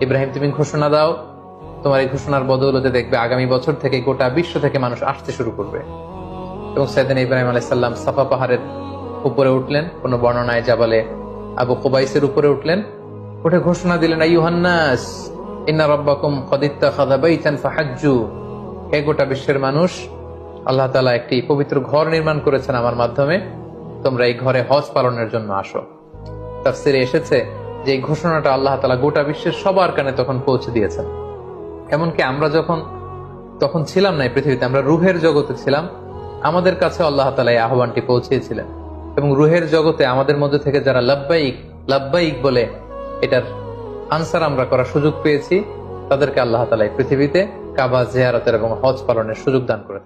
ইব্রাহিম, তুমি ঘোষণা দাও, তোমার এই ঘোষণার বদৌলতে দেখবে আগামী বছর থেকে গোটা বিশ্ব থেকে মানুষ আসতে শুরু করবে। এবং সেদিন ইব্রাহিম আলাইসাল্লাম সাফা পাহাড়ের উপরে উঠলেন, কোন বর্ণনায় জাবালে আবু কুবাইসের উপরে উঠলেন। উঠে ঘোষণা দিলেন, আইয়ুহান্নাস, ইন্না রব্বাকুম কদিত্তা খাদা ফাহাজ্জু। হে গোটা বিশ্বের মানুষ আল্লাহ তালা একটি পবিত্র ঘর নির্মাণ করেছেন আমার মাধ্যমে। তোমরা এই ঘরে হজ পালনের জন্য আসো। তাফসিরে এসেছে যে এই ঘোষণাটা আল্লাহ তাআলা গোটা বিশ্বের সবার কানে তখন পৌঁছে দিয়েছেন। এমনকি আমরা যখন, তখন ছিলাম না পৃথিবীতে, আমরা রুহের জগতে ছিলাম, আমাদের কাছে আল্লাহ তালা এই আহ্বানটি পৌঁছিয়েছিলেন এবং রুহের জগতে আমাদের মধ্যে থেকে যারা লাব্বাইক লাব্বাইক বলে এটার আনসার আমরা করার সুযোগ পেয়েছি, তাদেরকে আল্লাহ তালা পৃথিবীতে কাবা জিয়ারতের এবং হজ পালনের সুযোগ দান করে